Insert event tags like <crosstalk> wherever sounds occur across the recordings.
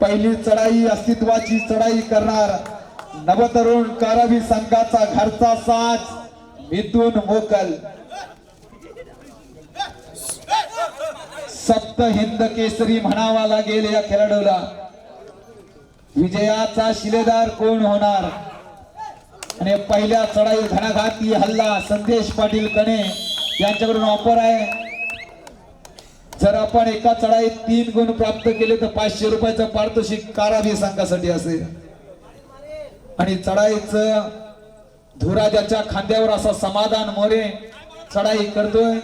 पहिली चढाई अस्तित्वाची चढाई करणार नवतरुण कारवी संघाचा घरचा साज मिथून मोकल. सप्त हिंद केसरी म्हणावा लागेल या खेळाडूला. विजयाचा शिलेदार कोण होणार? आणि पहिल्या चढाई घणाघाती हल्ला संदेश पाटील कणे यांच्याकडून ऑफर आहे. जर आपण एका चढाईत तीन गुण प्राप्त केले तर पाचशे रुपयाचं पारितोषिक कारावी संघासाठी असेल. आणि चढाईचं धुराजाच्या खांद्यावर असा समाधान मोरे चढाई करतोय.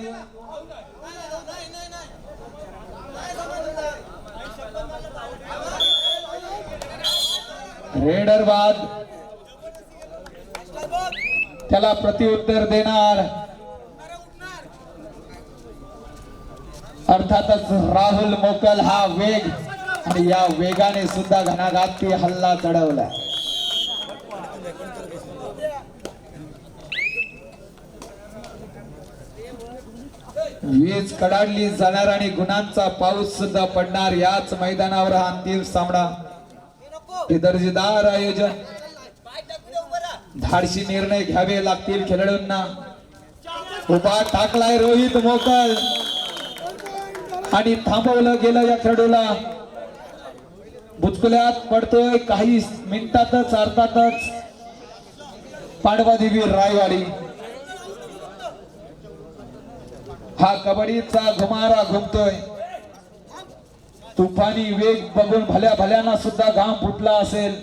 रेडरवाद. त्याला प्रत्युत्तर देणार अर्थातच राहुल मोकल हा वेग आणि या वेगाने सुद्धा घणाघाती हल्ला चढवला वीज कडाडली जाणार आणि गुणांचा पाऊस सुद्धा पडणार याच मैदानावर हा अंतिम सामना. हे दर्जेदार आयोजन. धाडशी निर्णय घ्यावे लागतील खेळाडूंना. उभा टाकलाय रोहित मोकल. आणि थांबवलं गेलं या खेळाडूला. बुचकुल्यात पडतोय काही मिनिटातच अर्थातच पाडवादेवी रायवाडी. हा कबड्डीचा घुमारा घुमतोय. तुफानी वेग बघून भल्या भल्याना सुद्धा घाम फुटला असेल.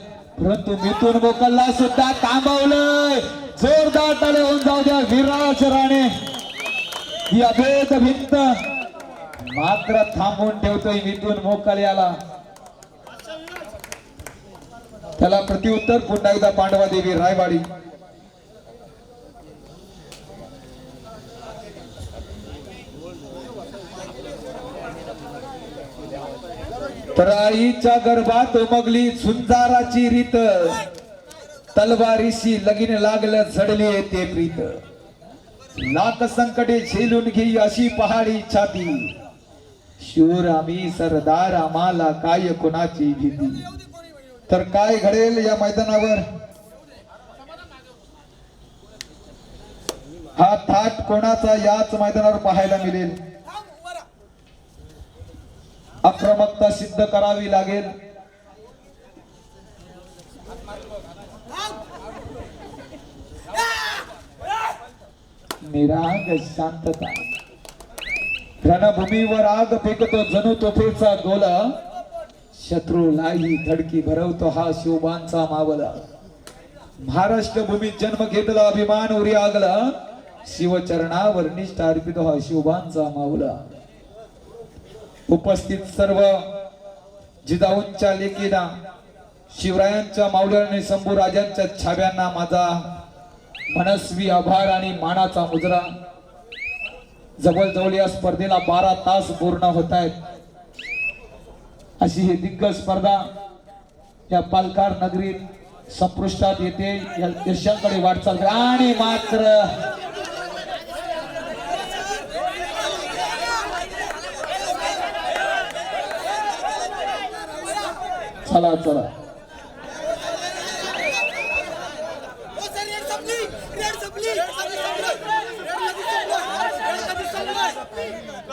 परंतु मिथून गोकलला सुद्धा थांबवलंय. जोरदार टाळे होऊन जाऊ द्या विराज राणे. ही अभेद भिंत. मात्र थांबवून ठेवतोय मिथून मोकल याला त्याला प्रत्युत्तर पुन्हा एकदा पांडवा देवी रायवाडी. तर आईच्या गर्भात उमगली झुंजाराची रीत. तलवारीशी लगीन लागलं झडली ते प्रीत. लाख संकटे झेलून घेई अशी पहाडी छाती. शूर आम्ही सरदार आम्हाला काय कोणाची भीती? तर काय घडेल या मैदानावर? हा थाट कोणाचा याच मैदानावर पाहायला मिळेल? आक्रमकता सिद्ध करावी लागेल. निराग शांतता. रणभूमीवर आग फेकतो जणू तोफेचा गोला. शत्रूलाही धडकी भरवतो हा शिवबांचा मावला. महाराष्ट्र भूमीत जन्म घेतला अभिमान उरी आगला. शिवचरणावर निष्ठा अर्पितो हा शिवबांचा मावला. उपस्थित सर्व जिजाऊंच्या लेकीला शिवरायांच्या मावळ्याने शंभू राजांच्या छाव्यांना माझा मनस्वी आभार आणि मानाचा मुजरा. जवळजवळ या स्पर्धेला बारा तास पूर्ण होत आहेत. अशी ही दिग्गज स्पर्धा या पालकार नगरीत संपृष्टात येते. या यशांकडे वाटचाल आणि मात्र चला चला.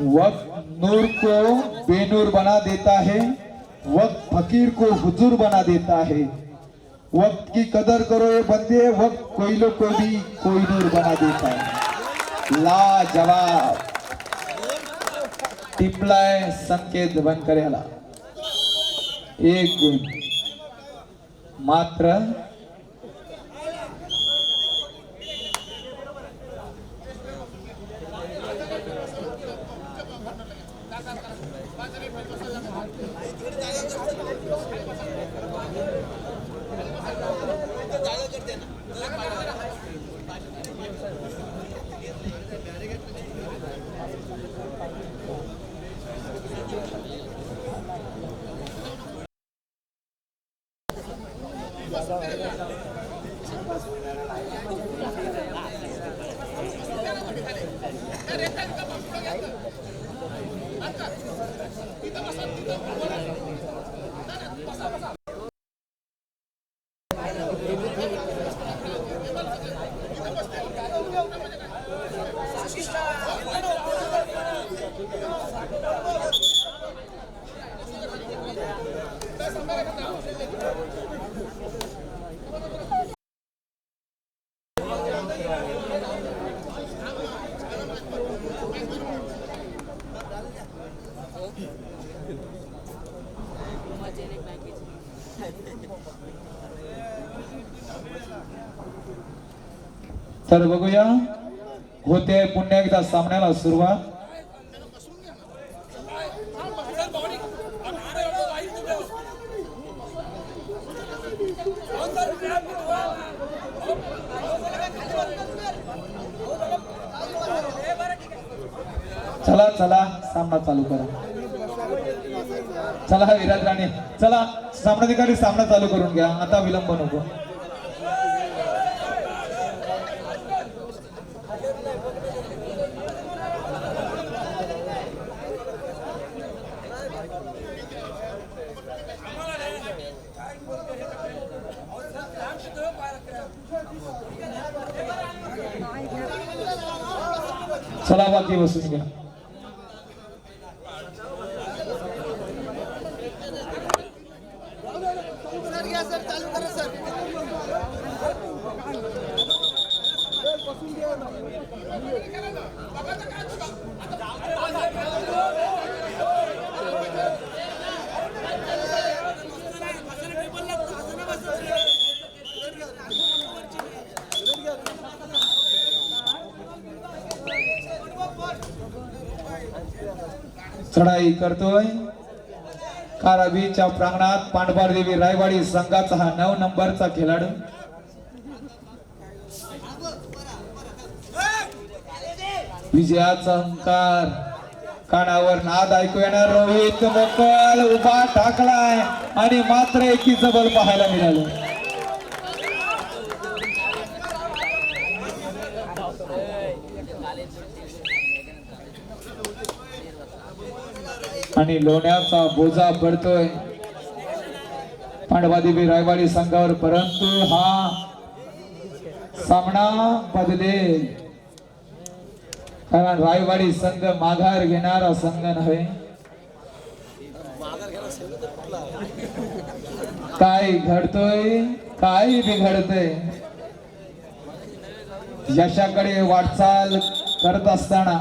वक्त नूर को बेनूर बना देता है वक्त फकीर को हुजूर बना देता है। वक्त की कदर करो ये बंदे वक्त कोयलों को भी कोई नूर बना देता है। लाजवाब। टिपलाय संकेत बनकर याला एक गुण मात्र तर बघूया होते पुन्हा एकदा सामन्याला सुरुवात. चला चला सामना चालू करा. चला विराट राणे. चला सामनाधिकारी सामना चालू करून घ्या. आता विलंब नको. चला बाकी जाहीर करतोय. काराबीच्या प्रांगणात पांडवार देवी रायवाडी संघाचा हा नऊ नंबरचा खेळाडू. विजयाचा अंकार. कानावर नाद ऐकू येणार रोहित मोकल उभा टाकलाय. आणि मात्र एकी बल पाहायला मिळालं. आणि लोण्याचा बोजा पडतोय. पांडवादेवी रायवाडी संघावर परंतु हा सामना बदले कारण रायवाडी संघ माघार घेणारा संघ नव्हे. काय घडतोय काय बिघडतय यशाकडे वाटचाल करत असताना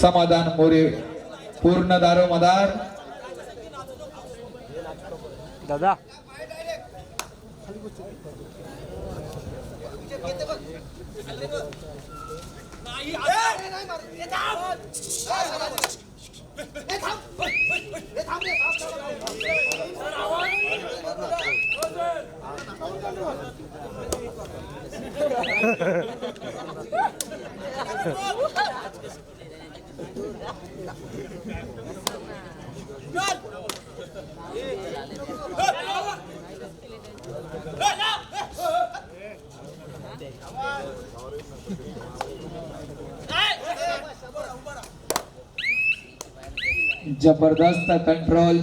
समाधान मोरे पूर्ण दारोमदार दादा. <laughs> जबरदस्त कंट्रोल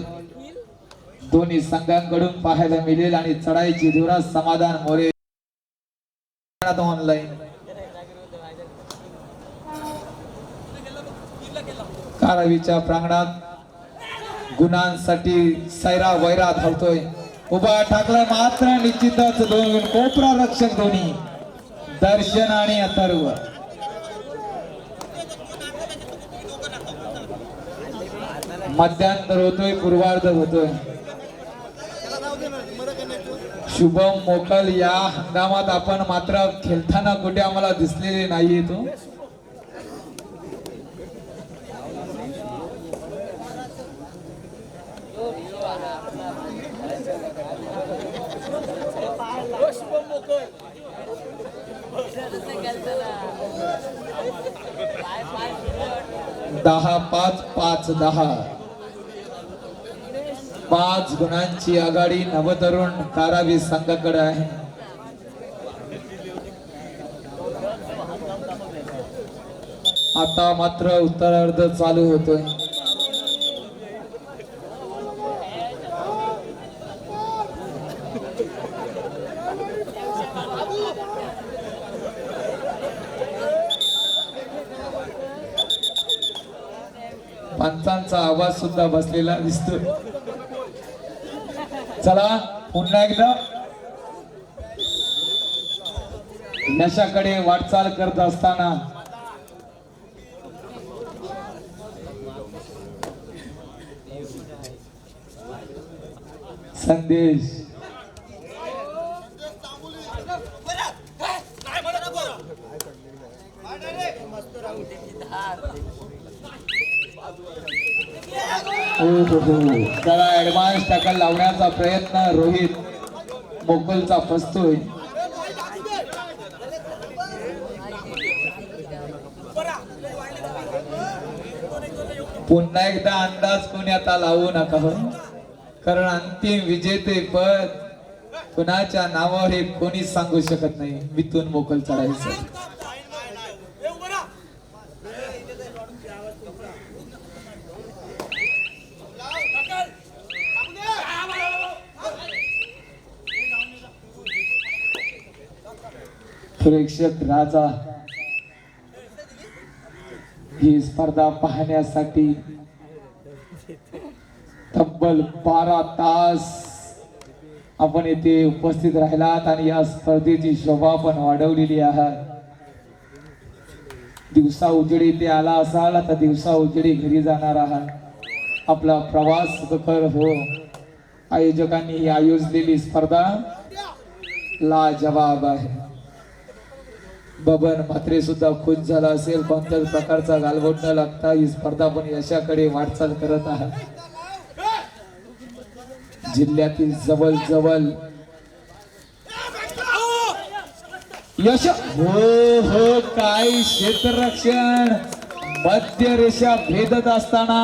दोन्ही संघांकडून पाहायला मिळेल आणि चढाईची धुरा समाधान मोरे. ऑनलाईन कारावीच्या प्रांगणात गुणांसाठी सैरा वैरा धावतोय. उभा टाकला मात्र निश्चितच दोन कोपरा रक्षक दोन्ही. दर्शन आणि अथर्व. मध्यांतर होतोय पूर्वार्ध होतोय. शुभम मोकल या हंगामात आपण मात्र खेळताना कुठे आम्हाला दिसलेले नाहीये तो. दहा पाच पाच दहा. पाच गुणांची आघाडी नवतरुण कारावी संघाकडे आहे. आता मात्र उत्तरार्ध चालू होतोय. पंचांचा आवाज सुद्धा बसलेला दिसतो. चला पुन्हा एकदा. यशाकडे वाटचाल करत असताना संदेश. त्याला ऍडव्हान्स टॅकल लावण्याचा प्रयत्न. रोहित मोकलचा फसतोय. पुन्हा एकदा अंदाज कोणी आता लावू नका कारण अंतिम विजेते पद कुणाच्या नावावर हे कोणीच सांगू शकत नाही. मिथून मोकल चढायचं प्रेक्षक राजा. ही स्पर्धा पाहण्यासाठी तब्बल बारा तास आपण येथे उपस्थित राहिलात आणि या स्पर्धेची शोभा पण वाढवलेली आहे. दिवसा उजेडी इथे आला असाल तर दिवसा उजेडी घरी जाणार आहात. आपला प्रवास सुखकर हो. आयोजकांनी ही आयोजलेली स्पर्धा लाजवाब आहे. बबन म्हात्रे सुद्धा खुश झाला असेल. कोणत्याच प्रकारचा गालबोट न लागता ही स्पर्धा पण यशाकडे वाटचाल करत आहे. जिल्ह्यातील जवळ जवळ यश हो हो काय क्षेत्ररक्षण. मध्य रेषा भेदत असताना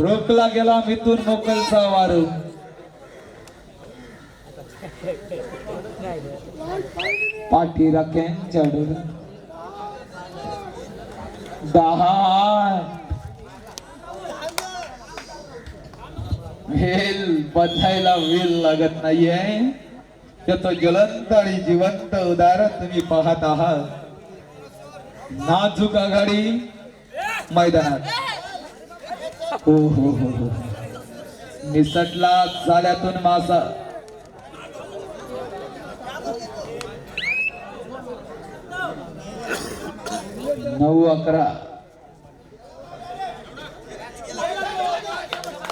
रोखला गेला मिथून मोकलचा वारू. पाठी राख्यांच्या दहा वेल बदलायला वेल लागत नाहीये। त्याचं ज्वलंत आणि जिवंत उदाहरण तुम्ही पाहत आहात. नाजूक आघाडी मैदानात. हो हो हो हो. निसटला जाल्यातून मासा नऊ अकरा.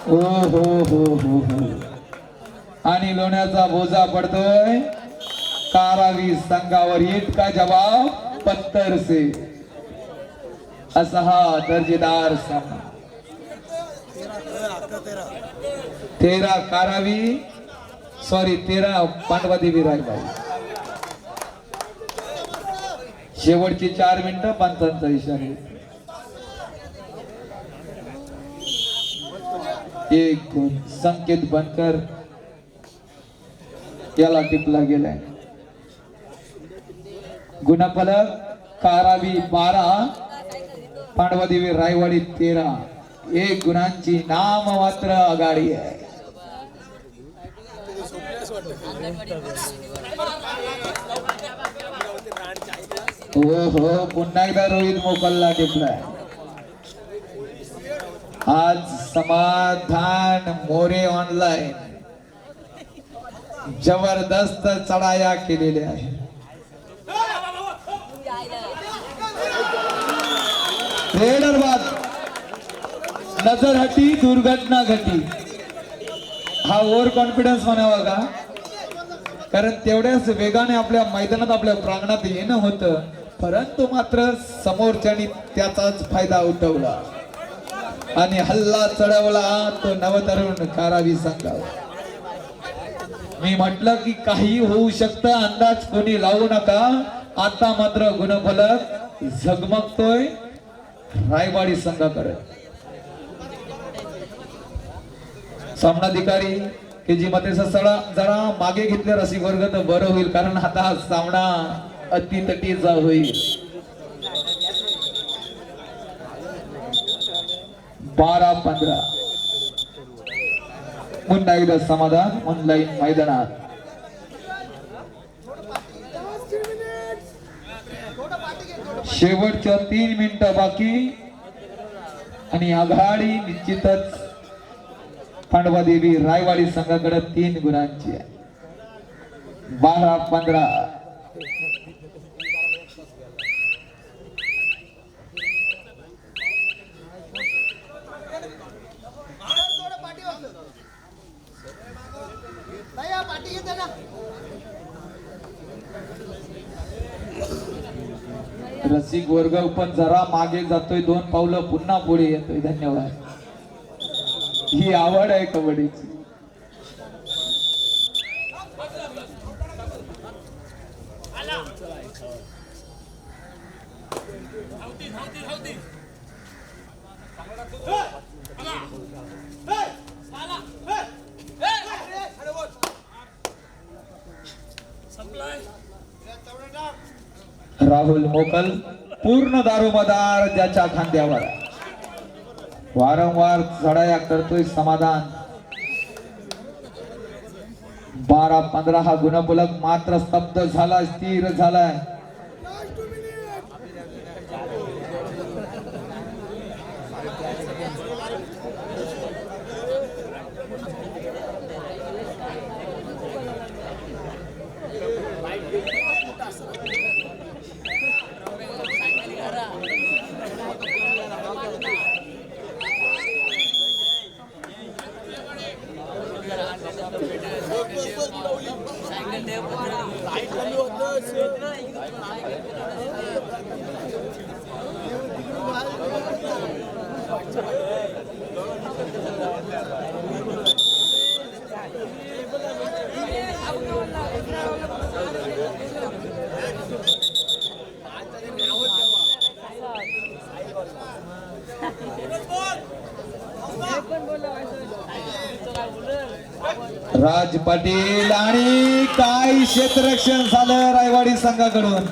हो हो हो हो हो. आणि लोण्याचा बोजा पडतोय. कारावी संघावर इतका जवाब पत्तर से असा हा दर्जेदार सामना तेरा कारावी सॉरी तेरा पांडवा देवी रायबाई शेवटची चार मिनिटं पंचांचा इशारा एक गुण संकेत बनकर याला टिपला गेलाय. गुणफलक कारावी बारा पांडवादेवी रायवाडी तेरा. एक गुणांची नाम मात्र आघाडी आहे. हो हो पुन्हा एकदा रोहित मोकलला टिपलाय. आज समाधान मोरे ऑनलाईन जबरदस्त चढाया केलेल्या आहे. रेडर बाद नजर हटी दुर्घटना घटी. हा ओव्हर कॉन्फिडन्स म्हणावा का? कारण तेवढ्याच वेगाने आपल्या मैदानात आपल्या प्रांगणात येणं होतं. परंतु मात्र समोरच्यानी त्याचाच फायदा उठवला. आणि हल्ला चढवला तो नवतरुण कारावी सांगावा मी म्हटलं की काही होऊ शकतं अंदाज कोणी लावू नका. आता मात्र गुणफलक झगमगतोय रायवाडी संघाकडे. सामनाधिकारी के जी मध्ये सडा जरा मागे घेतले रसिक वर्ग तर बरं होईल कारण आता सामना अतितटी जा होई बारा पंधरा। पुन्हा एकदा समाधान ऑनलाईन मैदानात. शेवटच्या तीन मिनिटं बाकी. आणि आघाडी निश्चितच पांडवा देवी रायवाडी संघाकडे तीन गुणांची आहे. बारा पंधरा थोडं पाठी वाजलं नाही हा पाठी घेते ना रसिक वर्ग पण जरा मागे जातोय दोन पावलं पुन्हा पुढे येतोय. धन्यवाद. ही आवड आहे कबड्डीची. राहुल मोकल पूर्ण दारोमदार ज्याच्या खांद्यावर. वारंवार चढाया करतोय समाधान. बारा पंधरा हा गुणफलक मात्र स्तब्ध झाला स्थिर झालाय. లేకపోతే राज पाटील आणि काय क्षेत्ररक्षण झालं रायवाडी संघाकडून.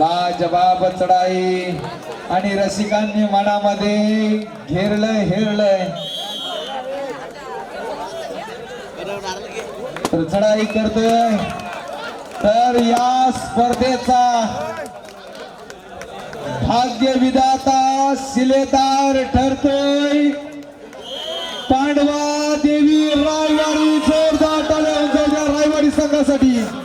लाजबाब चढाई. आणि रसिकांनी मनामध्ये घेरलंय हेरलंय. तर चढाई करतोय. तर या स्पर्धेचा भाग्य विधाता शिलेदार ठरतोय. पांडवा देवी रायवाडी जोरदार रायवाडी संघासाठी.